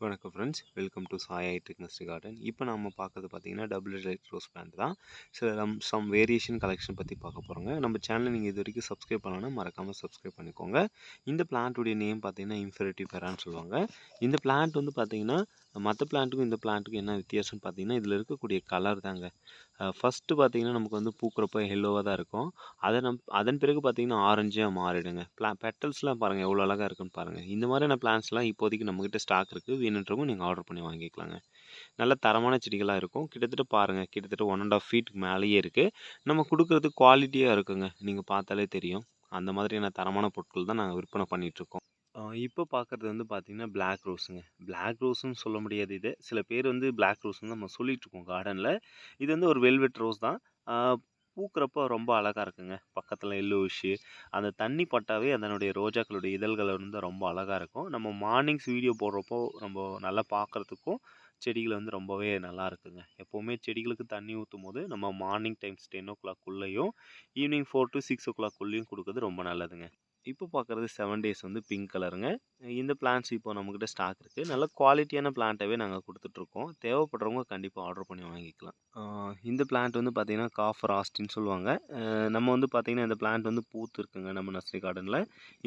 வணக்கம் friends welcome to Sai ஐட்ரிக் garden இப்போ நம்ம பார்க்கறது பார்த்தீங்கன்னா டபுள் லைட் ரோஸ் பிளான்ட் தான். சில நம் சம் வேரியேஷன் கலெக்ஷன் பற்றி பார்க்க போகிறோங்க நம்ம சேனலை நீங்கள் இது வரைக்கும் சப்ஸ்கிரைப் பண்ணலன்னா மறக்காமல் சப்ஸ்கிரைப் பண்ணிக்கோங்க. இந்த பிளான்ட்டுடைய நேம் பார்த்தீங்கன்னா இன்ஃபெரிட்டிவ் பெரான்னு சொல்லுவாங்க. இந்த பிளான்ட் வந்து பார்த்தீங்கன்னா மற்ற பிளான்ட்டுக்கும் இந்த பிளான்ட்டுக்கும் என்ன வித்தியாசம்னு பார்த்தீங்கன்னா இதில் இருக்கக்கூடிய கலர் தாங்க. ஃபஸ்ட்டு பார்த்தீங்கன்னா நமக்கு வந்து பூக்கிறப்ப எல்லோவாக தான் இருக்கும். அதை நம் அதன் பிறகு பார்த்தீங்கன்னா ஆரஞ்சாக மாறிடுங்க. பிளா பெட்டல்ஸ்லாம் பாருங்கள் எவ்வளோ அழகாக இருக்குன்னு பாருங்கள் இந்த மாதிரியான பிளான்ஸ்லாம் இப்போதைக்கு நம்மக்கிட்ட ஸ்டாக் இருக்குது வேணுன்றவங்க நீங்கள் ஆர்டர் பண்ணி வாங்கிக்கலாங்க. நல்ல தரமான செடிகளாக இருக்கும். கிட்டத்தட்ட பாருங்கள் கிட்டத்தட்ட ஒன் அண்ட் ஆஃப் ஃபீட்டுக்கு மேலேயே இருக்குது நம்ம கொடுக்குறது குவாலிட்டியாக இருக்குங்க. நீங்கள் பார்த்தாலே தெரியும். அந்த மாதிரியான தரமான பொருட்கள் தான் நாங்கள் விற்பனை பண்ணிகிட்ருக்கோம் இப்போ பார்க்குறது வந்து பார்த்திங்கன்னா பிளாக் ரோஸுங்க பிளாக் ரோஸ்னு சொல்ல முடியாது இது. சில பேர் வந்து பிளாக் ரோஸ்னு நம்ம சொல்லிகிட்ருக்கோம் கார்டனில் இது வந்து ஒரு வெல்வெட் ரோஸ் தான். பூக்கிறப்போ ரொம்ப அழகாக இருக்குங்க. பக்கத்தில் எல்லோஷு அந்த தண்ணி பட்டாவே அதனுடைய ரோஜாக்களுடைய இதழ்கள் வந்து ரொம்ப அழகாக இருக்கும். நம்ம மார்னிங்ஸ் வீடியோ போடுறப்போ நம்ம நல்லா பார்க்குறதுக்கும் செடிகள் வந்து ரொம்பவே நல்லா இருக்குங்க. எப்போவுமே செடிகளுக்கு தண்ணி ஊற்றும் போது நம்ம மார்னிங் டைம்ஸ் டென் ஓ கிளாக்குள்ளேயும் ஈவினிங் ஃபோர் டு சிக்ஸ் ஓ கிளாக்குள்ளேயும் கொடுக்குறது ரொம்ப நல்லதுங்க. இப்போ பார்க்குறது செவன் டேஸ் வந்து பிங்க் கலருங்க இந்த பிளான்ஸ் இப்போ நம்மக்கிட்ட ஸ்டாக் இருக்குது நல்ல குவாலிட்டியான பிளான்ட்டாகவே நாங்கள் கொடுத்துட்ருக்கோம். தேவைப்படுறவங்க கண்டிப்பாக ஆர்டர் பண்ணி வாங்கிக்கலாம். இந்த பிளான்ட் வந்து பார்த்திங்கன்னா காஃபர் ஆஸ்டின்னு சொல்லுவாங்க. நம்ம வந்து பார்த்திங்கன்னா இந்த பிளான்ட் வந்து பூத்து இருக்குங்க நம்ம நர்சரி கார்டனில்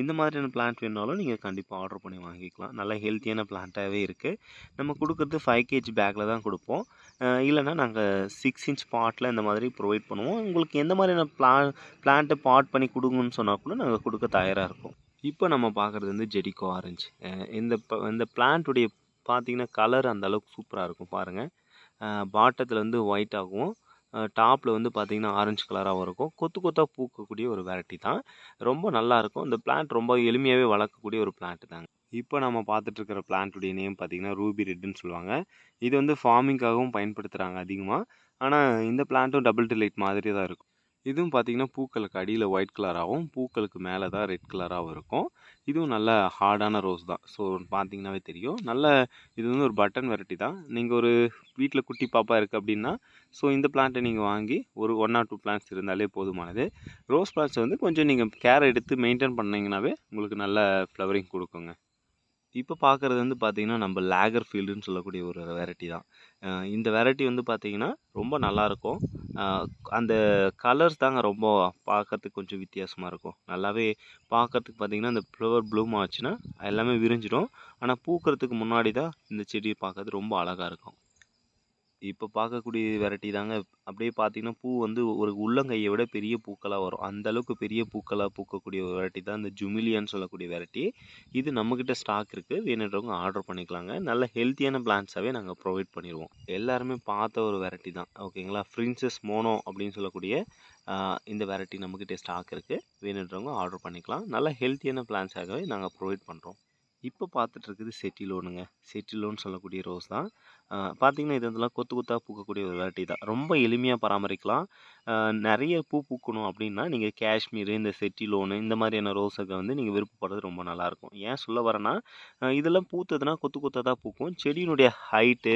இந்த மாதிரியான பிளான்ட் வேணாலும் நீங்கள் கண்டிப்பாக ஆர்டர் பண்ணி வாங்கிக்கலாம். நல்ல ஹெல்த்தியான பிளான்ட்டாகவே இருக்குது நம்ம கொடுக்குறது ஃபைவ் கேஜி பேக்கில் தான் கொடுப்போம். இல்லைனா நாங்கள் சிக்ஸ் இன்ச் பாட்டில் இந்த மாதிரி ப்ரொவைட் பண்ணுவோம். உங்களுக்கு எந்த மாதிரியான பிளான் பிளான்ட்டை பாட் பண்ணி கொடுங்கன்னு சொன்னால் கூட நாங்கள் கொடுக்க தயாராக இருக்கும். இப்போ நம்ம பார்க்குறது வந்து ஜெடிக்கோ ஆரஞ்சு இந்த இந்த பிளான்ட்டுடைய பார்த்தீங்கன்னா கலர் அந்தளவுக்கு சூப்பராக இருக்கும் பாருங்கள் பாட்டத்தில் வந்து ஒயிட் ஆகும் டாப்பில் வந்து பார்த்திங்கன்னா ஆரஞ்சு கலராகவும் இருக்கும். கொத்து கொத்தாக பூக்கக்கூடிய ஒரு வெரைட்டி தான். ரொம்ப நல்லாயிருக்கும் இந்த பிளான்ட் ரொம்ப எளிமையாகவே வளர்க்கக்கூடிய ஒரு பிளான்ட் தாங்க. இப்போ நம்ம பார்த்துட்ருக்கிற பிளான்ட்டுடைய நேம் பார்த்திங்கன்னா ரூபி ரெட்டுன்னு சொல்லுவாங்க. இது வந்து ஃபார்மிங்காகவும் பயன்படுத்துகிறாங்க அதிகமாக ஆனால் இந்த பிளான்ட்டும் டபுள் டிலைட் மாதிரி தான் இருக்கும். இதுவும் பார்த்திங்கன்னா பூக்களுக்கு அடியில் ஒயிட் கலராகவும் பூக்களுக்கு மேலே தான் ரெட் கலராகவும் இருக்கும். இதுவும் நல்ல ஹார்டான ரோஸ் தான். ஸோ பார்த்தீங்கன்னாவே தெரியும். நல்ல இது வந்து ஒரு பட்டன் வெரைட்டி தான். நீங்கள் ஒரு வீட்டில் குட்டி பாப்பா இருக்குது அப்படின்னா ஸோ இந்த பிளான்ட்டை நீங்கள் வாங்கி ஒரு ஒன் ஆர் டூ பிளான்ட்ஸ் இருந்தாலே போதுமானது. ரோஸ் பிளான்ட்ஸ் வந்து கொஞ்சம் நீங்கள் கேர் எடுத்து மெயின்டைன் பண்ணிங்கனாவே உங்களுக்கு நல்ல ஃப்ளவரிங் கொடுக்குங்க. இப்போ பார்க்குறது வந்து பார்த்திங்கன்னா நம்ம லேகர் ஃபீல்டுன்னு சொல்லக்கூடிய ஒரு வெரைட்டி தான். இந்த வெரைட்டி வந்து பார்த்திங்கன்னா ரொம்ப நல்லாயிருக்கும் அந்த கலர்ஸ் தாங்க ரொம்ப பார்க்கறதுக்கு கொஞ்சம் வித்தியாசமாக இருக்கும். நல்லாவே பார்க்கறதுக்கு பார்த்திங்கன்னா அந்த ஃப்ளவர் ப்ளூம் ஆச்சுன்னா எல்லாமே விரிஞ்சிடும். ஆனால் பூக்கிறதுக்கு முன்னாடி தான் இந்த செடியை பார்க்கறது ரொம்ப அழகாக இருக்கும். இப்போ பார்க்கக்கூடிய வெரைட்டி தாங்க. அப்படியே பார்த்தீங்கன்னா பூ வந்து ஒரு உள்ளங்கையை விட பெரிய பூக்களாக வரும். அந்தளவுக்கு பெரிய பூக்களாக பூக்கக்கூடிய ஒரு வெரைட்டி தான் இந்த ஜுமிலியான்னு சொல்லக்கூடிய வெரைட்டி. இது நம்மக்கிட்ட ஸ்டாக் இருக்குது வேணுன்றவங்க ஆர்டர் பண்ணிக்கலாங்க. நல்ல ஹெல்த்தியான பிளான்ஸாகவே நாங்கள் ப்ரொவைட் பண்ணிடுவோம். எல்லாருமே பார்த்த ஒரு வெரைட்டி தான். ஓகேங்களா ஃப்ரின்சஸ் மோனோ அப்படின்னு சொல்லக்கூடிய இந்த வெரைட்டி நம்மக்கிட்ட ஸ்டாக் இருக்குது வேணுன்றவங்க ஆர்டர் பண்ணிக்கலாம். நல்ல ஹெல்த்தியான பிளான்ஸாகவே நாங்கள் ப்ரொவைட் பண்ணுறோம் இப்போ பார்த்துட்டு இருக்குது செட்டிலோனுங்க செட்டிலோன்னு சொல்லக்கூடிய ரோஸ் தான். பார்த்திங்கன்னா இது வந்துலாம் கொத்து கொத்தாக பூக்கக்கூடிய ஒரு வெரைட்டி தான். ரொம்ப எளிமையாக பராமரிக்கலாம். நிறைய பூ பூக்கணும் அப்படின்னா நீங்கள் காஷ்மீர் இந்த செட்டிலோனு இந்த மாதிரியான ரோஸுக்கு வந்து நீங்கள் விருப்பப்படுறது ரொம்ப நல்லாயிருக்கும். ஏன் சொல்ல வரேன்னா இதெல்லாம் பூத்ததுன்னா கொத்து கொத்தாக தான் பூக்கும். செடியினுடைய ஹைட்டு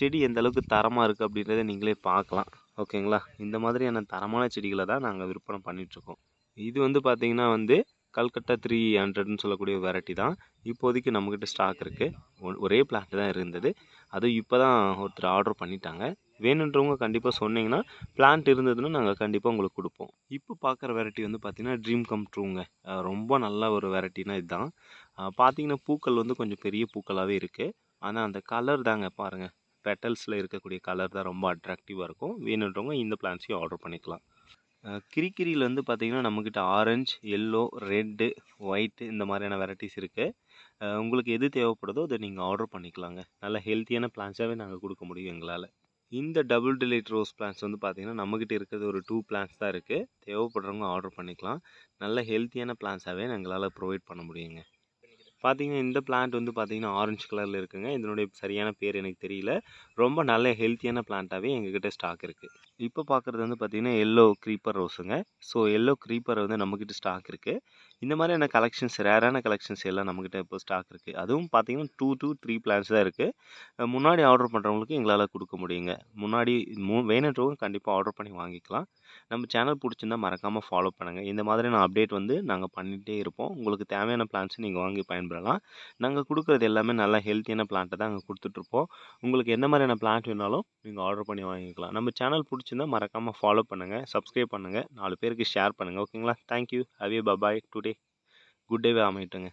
செடி எந்த அளவுக்கு தரமாக இருக்குது அப்படின்றத நீங்களே பார்க்கலாம். ஓகேங்களா? இந்த மாதிரியான தரமான செடிகளை தான் நாங்கள் விற்பனை பண்ணிகிட்ருக்கோம் இது வந்து பார்த்திங்கன்னா வந்து கல்கட்டா த்ரீ ஹண்ட்ரட்னு சொல்லக்கூடிய வெரைட்டி தான். இப்போதைக்கு நம்மக்கிட்ட ஸ்டாக் இருக்குது ஒரே பிளான்ட் தான் இருந்தது. அதுவும் இப்போ தான் ஒருத்தர் ஆர்டர் பண்ணிட்டாங்க. வேணுன்றவங்க கண்டிப்பாக சொன்னீங்கன்னா பிளான்ட் இருந்ததுன்னா நாங்கள் கண்டிப்பாக உங்களுக்கு கொடுப்போம். இப்போ பார்க்குற வெரைட்டி வந்து பார்த்திங்கன்னா ட்ரீம் கம் ட்ரூங்க ரொம்ப நல்ல ஒரு வெரைட்டினா இதுதான். பார்த்தீங்கன்னா பூக்கள் வந்து கொஞ்சம் பெரிய பூக்களாகவே இருக்குது ஆனால் அந்த கலர் தாங்க பாருங்கள் பெட்டல்ஸில் இருக்கக்கூடிய கலர் தான் ரொம்ப அட்ராக்டிவாக இருக்கும். வேணுன்றவங்க இந்த பிளான்ஸையும் ஆர்டர் பண்ணிக்கலாம். கிரிக்கிரியில் வந்து பார்த்திங்கன்னா நம்மக்கிட்ட ஆரஞ்சு எல்லோ ரெட்டு ஒயிட்டு இந்த மாதிரியான வெரைட்டிஸ் இருக்குது உங்களுக்கு எது தேவைப்படுதோ அதை நீங்கள் ஆர்டர் பண்ணிக்கலாங்க. நல்ல ஹெல்த்தியான பிளான்ஸாகவே நாங்கள் கொடுக்க முடியும் எங்களால். இந்த டபுள் டிலைட் ரோஸ் பிளான்ஸ் வந்து பார்த்திங்கன்னா நம்மக்கிட்ட இருக்கிறது ஒரு டூ பிளான்ஸ் தான் இருக்குது தேவைப்படுறவங்க ஆர்டர் பண்ணிக்கலாம். நல்ல ஹெல்த்தியான பிளான்ஸாகவே எங்களால் ப்ரொவைட் பண்ண முடியுங்க. பார்த்தீங்கன்னா இந்த பிளான்ட் வந்து பார்த்தீங்கன்னா ஆரஞ்சு கலரில் இருக்குங்க. இதனுடைய சரியான பேர் எனக்கு தெரியல. ரொம்ப நல்ல ஹெல்த்தியான பிளான்ட்டாகவே எங்ககிட்ட ஸ்டாக் இருக்குது இப்போ பார்க்குறது வந்து பார்த்திங்கன்னா எல்லோ க்ரீப்பர் ரோஸுங்க ஸோ எல்லோ க்ரீப்பர் வந்து நம்மக்கிட்ட ஸ்டாக் இருக்குது இந்த மாதிரியான கலெக்ஷன்ஸ் ரேரான கலெக்ஷன்ஸ் எல்லாம் நம்மக்கிட்ட இப்போ ஸ்டாக் இருக்குது அதுவும் பார்த்தீங்கன்னா டூ டூ த்ரீ பிளான்ஸ் தான் இருக்குது முன்னாடி ஆர்டர் பண்ணுறவங்களுக்கு எங்களால் கொடுக்க முடியுங்க. முன்னாடி மூ வேணுன்றவங்க கண்டிப்பாக ஆர்டர் பண்ணி வாங்கிக்கலாம். நம்ம சேனல் பிடிச்சிருந்தா மறக்காமல் ஃபாலோ பண்ணுங்கள் இந்த மாதிரியான அப்டேட் வந்து நாங்கள் பண்ணிகிட்டே இருப்போம். உங்களுக்கு தேவையான பிளான்ஸ் நீங்கள் வாங்கி பயன்பெறலாம் நாங்கள் கொடுக்குறது எல்லாமே நல்லா ஹெல்த்தியான பிளான்ட்டை தான் நாங்கள் கொடுத்துட்ருப்போம் உங்களுக்கு எந்த மாதிரியான பிளான்ட் வேணாலும் நீங்கள் ஆர்டர் பண்ணி வாங்கிக்கலாம். நம்ம சேனல் பிடிச்சிருந்தா மறக்காமல் ஃபாலோ பண்ணுங்கள் சப்ஸ்கிரைப் பண்ணுங்கள் நாலு பேருக்கு ஷேர் பண்ணுங்கள் ஓகேங்களா தேங்க்யூ ஹவ் ஏ பபாய் டுடே குட் டேவே அமையட்டுங்க.